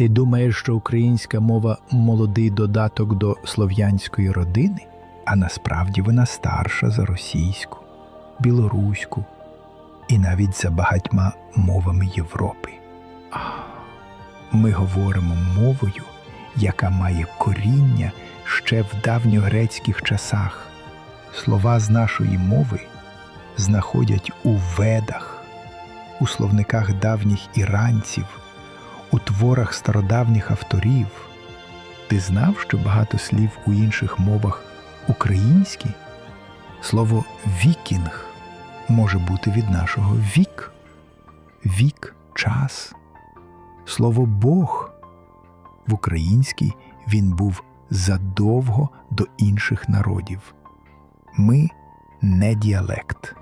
Ти думаєш, що українська мова молодий додаток до слов'янської родини, а насправді вона старша за російську, білоруську і навіть за багатьма мовами Європи. Ми говоримо мовою, яка має коріння ще в давньогрецьких часах. Слова з нашої мови знаходять у ведах, у словниках давніх іранців, у творах стародавніх авторів. Ти знав, що багато слів у інших мовах українські? Слово вікінг може бути від нашого вік, вік час. Слово Бог в українській він був задовго до інших народів. Ми не діалект,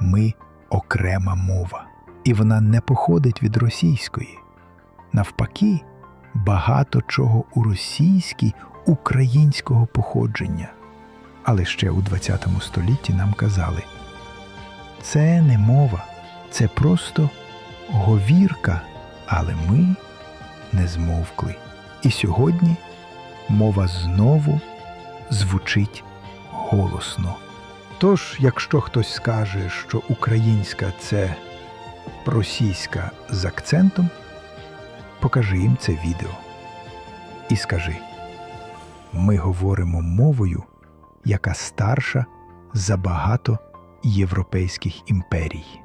ми окрема мова, і вона не походить від російської. Навпаки, багато чого у російській українського походження. Але ще у ХХ столітті нам казали, це не мова, це просто говірка, але ми не змовкли. І сьогодні мова знову звучить голосно. Тож, якщо хтось скаже, що українська це російська з акцентом, покажи їм це відео і скажи: ми говоримо мовою, яка старша за багато європейських імперій.